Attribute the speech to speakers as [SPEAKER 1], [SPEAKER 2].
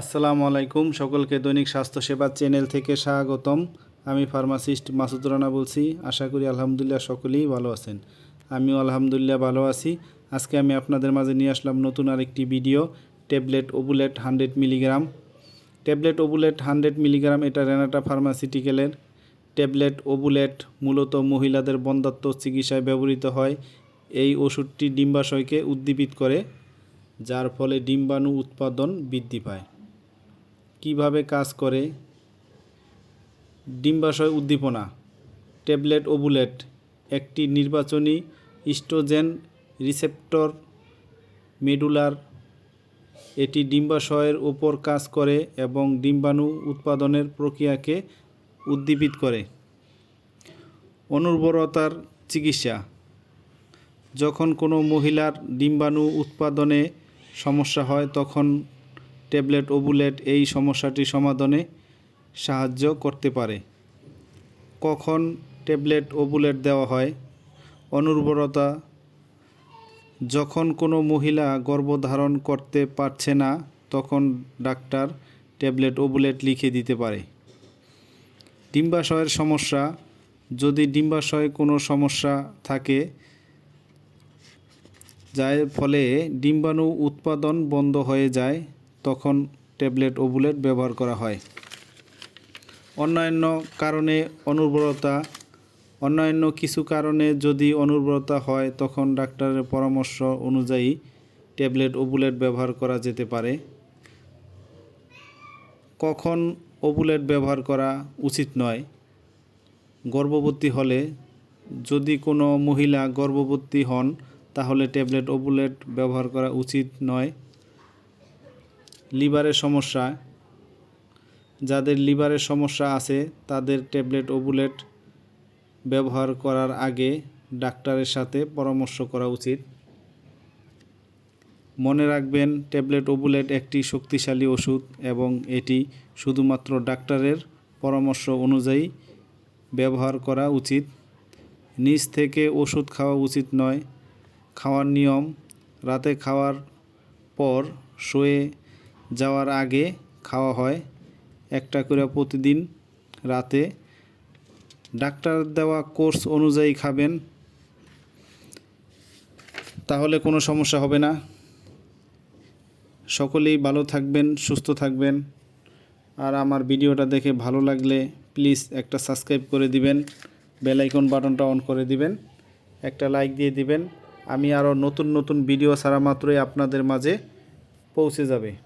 [SPEAKER 1] আসসালামু আলাইকুম। সকলকে দৈনিক স্বাস্থ্য সেবা চ্যানেল থেকে স্বাগতম। আমি ফার্মাসিস্ট মাসুদ রানা বলছি। আশা করি আলহামদুলিল্লাহ সকলেই ভালো আছেন। আমিও আলহামদুলিল্লাহ ভালো আছি। আজকে আমি আপনাদের মাঝে নিয়ে আসলাম নতুন আরেকটি video, tablet Obulet hundred milligram. Tablet Obulet hundred milligram, এটা রেনাটা ফার্মাসিউটিক্যালের। ট্যাবলেট ওবুলেট মূলত মহিলাদের বন্ধাত্ম চিকিৎসায় ব্যবহৃত হয়। এই ওষুধটি ডিম্বাশয়কে উদ্দীপিত করে, যার ফলে ডিম্বাণু উৎপাদন বৃদ্ধি পায়। কীভাবে কাজ করে? ডিম্বাশয় উদ্দীপনা, ট্যাবলেট ওবুলেট, একটি নির্বাচনী ইস্ট্রোজেন রিসেপ্টর, মেডুলার, এটি ডিম্বাশয়ের ওপর কাজ করে এবং ডিম্বাণু উৎপাদনের প্রক্রিয়াকে উদ্দীপিত করে। অনুর্বরতার চিকিৎসা, যখন কোনো মহিলার ডিম্বাণু উৎপাদনে সমস্যা হয়, তখন ট্যাবলেট, ওবুলেট এই সমস্যাটি সমাধানে সাহায্য করতে পারে। কখন ট্যাবলেট, ওবুলেট দেওয়া হয়? অনুর্বরতা, যখন কোনো মহিলা গর্ভধারণ করতে পারছে না, তখন ডাক্তার ট্যাবলেট, ওবুলেট লিখে দিতে পারে। ডিম্বাশয়ের সমস্যা, যদি ডিম্বাশয়ে কোনো সমস্যা থাকে, যার ফলে ডিম্বাণু উৎপাদন বন্ধ হয়ে যায় তখন ট্যাবলেট ওবুলেট ব্যবহার করা হয়। অন্যান্য কারণে অনুর্বরতা, অন্যান্য কিছু কারণে যদি অনুর্বরতা হয়, তখন ডাক্তারের পরামর্শ অনুযায়ী ট্যাবলেট ওবুলেট ব্যবহার করা যেতে পারে। কখন ওবুলেট ব্যবহার করা উচিত নয়। গর্ভবতী হলে যদি কোনো মহিলা গর্ভবতী হন, তাহলে ট্যাবলেট ওবুলেট ব্যবহার করা উচিত নয়। লিভারের সমস্যা। যাদের লিভারের সমস্যা আছে, তাদের ট্যাবলেট, ওবুলেট ব্যবহার করার আগে ডাক্তারের সাথে পরামর্শ করা উচিত। মনে রাখবেন, ট্যাবলেট, ওবুলেট একটি শক্তিশালী ওষুধ এবং এটি শুধুমাত্র ডাক্তারের পরামর্শ অনুযায়ী ব্যবহার করা উচিত। নিজ থেকে ওষুধ খাওয়া উচিত নয়। খাওয়ার নিয়ম, রাতে খাওয়ার পর শুয়ে যাওয়ার আগে খাওয়া হয়। একটা করে প্রতিদিন রাতে। ডাক্তার দেওয়া কোর্স অনুযায়ী খাবেন। তাহলে কোনো সমস্যা হবে না। সকলেই ভালো থাকবেন, সুস্থ থাকবেন। আর আমার ভিডিওটা দেখে ভালো লাগলে প্লিজ একটা সাবস্ক্রাইব করে দিবেন। বেল আইকন বাটনটা অন করে দিবেন। একটা লাইক দিয়ে দিবেন। আমি আরও নতুন নতুন ভিডিও ছাড়া মাত্রই আপনাদের মাঝে পৌঁছে যাবে।